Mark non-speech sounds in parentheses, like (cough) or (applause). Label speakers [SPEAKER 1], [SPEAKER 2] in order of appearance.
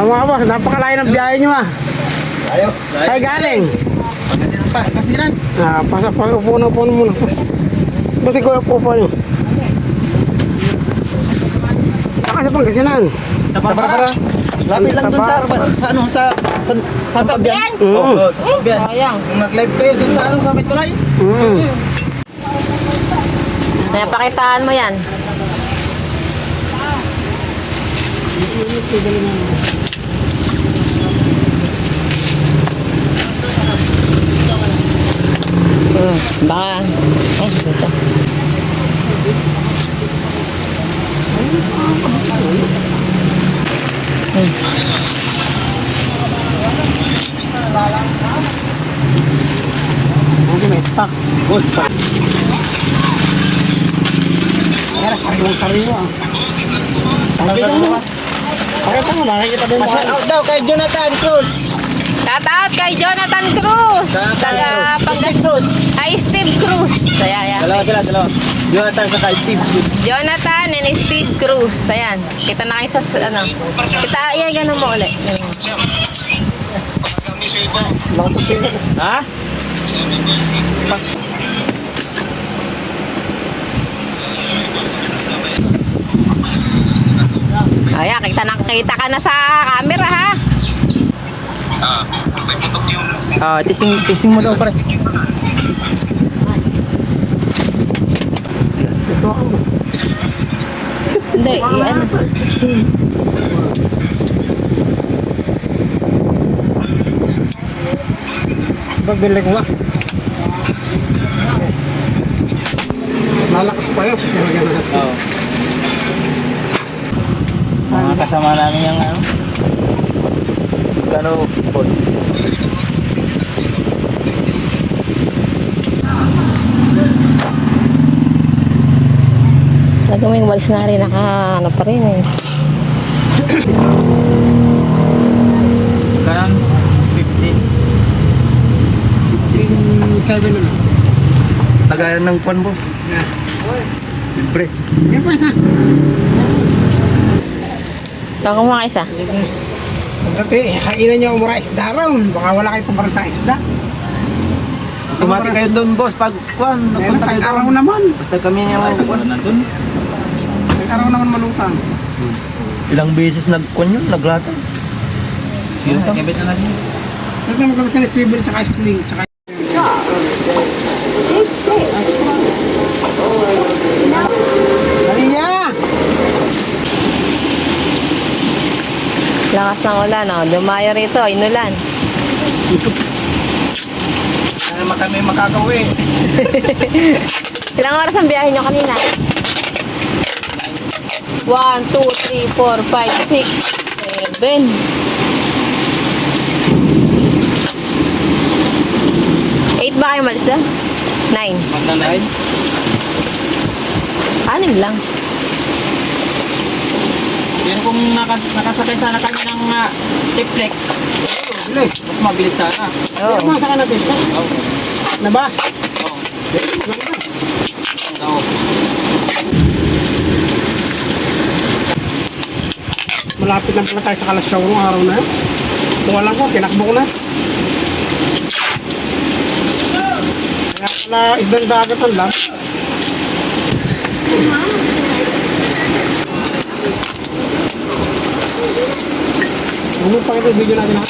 [SPEAKER 1] Ah, mga boss, napakalayo ng biyahe nyo ah.
[SPEAKER 2] Ayo.
[SPEAKER 1] Saan galing?
[SPEAKER 2] Pagkasinan pa. Pagkasinan.
[SPEAKER 1] Ah, pasa pa, upo na, upo na muna. Basta ko upo pa nyo. Saan ka sa Pangasinan?
[SPEAKER 2] Para para. Lapit lang dun sa sa ano sa sa sa pabiyan.
[SPEAKER 1] Mm.
[SPEAKER 2] Oo, sa pabiyan.
[SPEAKER 3] Sayang.
[SPEAKER 2] Kung nag-live kayo dun sa ano sa may tulay.
[SPEAKER 1] Mm.
[SPEAKER 3] Kaya pakitaan mo yan. Hmm, baka, eh, dito.
[SPEAKER 1] Ano may stock?
[SPEAKER 2] Boss pa.
[SPEAKER 1] Kaya sariwang sariwa ah. Pakita mo. Pakita mo, nakikita mo.
[SPEAKER 2] Shout out daw kay Jonathan Cruz.
[SPEAKER 3] Shout out kay Jonathan Cruz. Taga Pag-
[SPEAKER 2] Cruz.
[SPEAKER 3] Ay, Steve Cruz. Ayan, ayan.
[SPEAKER 2] Dalawa sila, dalawa. Jonathan sa Steve Cruz.
[SPEAKER 3] Jonathan and Steve Cruz. Ayan. Kita na kayo sa, ano. Kita, ayan, ganun mo ulit.
[SPEAKER 2] Ha?
[SPEAKER 3] Ayan, kita na, kita ka na sa camera, ha?
[SPEAKER 2] Ah, testing testing mo daw pare.
[SPEAKER 3] Hindi, yan.
[SPEAKER 1] Pagbilig mo. Lalakas pa yun.
[SPEAKER 2] Oo. Mga kasama namin yung ano. Ano, boss?
[SPEAKER 3] Nagawing walis na rin, naka, ano pa rin eh.
[SPEAKER 2] Kanan 50.
[SPEAKER 1] 7 na lang.
[SPEAKER 2] Tagayan ng kwan, boss. Libre.
[SPEAKER 1] Yan pa isa.
[SPEAKER 3] Baka mo isa.
[SPEAKER 1] Dati, kainan nyo umura isda raw. Baka wala kayo pambarang sa isda.
[SPEAKER 2] Tumati kayo doon, boss. Pag kwan, napunta kayo doon.
[SPEAKER 1] naman.
[SPEAKER 2] Basta kami yung kwan.
[SPEAKER 1] Nag-araw naman malutang.
[SPEAKER 2] Ilang beses nagkwan yun, naglatag. Sino to? Kibit na natin.
[SPEAKER 1] Dati naman kami sa swivel tsaka sling. Tsaka
[SPEAKER 3] Lakas ng ulan, oh. Dumayo rito, inulan.
[SPEAKER 2] Sana naman kami makakauwi. (laughs)
[SPEAKER 3] Ilang oras ang biyahe nyo kanina? 1, 2, 3, 4, 5, 6, 7. Eight ba kayo malis doon? Nine.
[SPEAKER 2] Magdanahin?
[SPEAKER 3] Anim lang.
[SPEAKER 2] Pero kung nakas nakasakay sana kami ng uh, triplex,
[SPEAKER 1] Bilis.
[SPEAKER 2] mas mabilis sana.
[SPEAKER 3] Oo.
[SPEAKER 1] Ano sa natin?
[SPEAKER 2] Oo.
[SPEAKER 1] Nabas.
[SPEAKER 2] Oo. Oo.
[SPEAKER 1] Malapit lang pala tayo sa kalasyaw ng araw na. yun. Kung alam ko, tinakbo ko na. Kaya pala isdang dagatan lang. Ano pa kita video natin ha?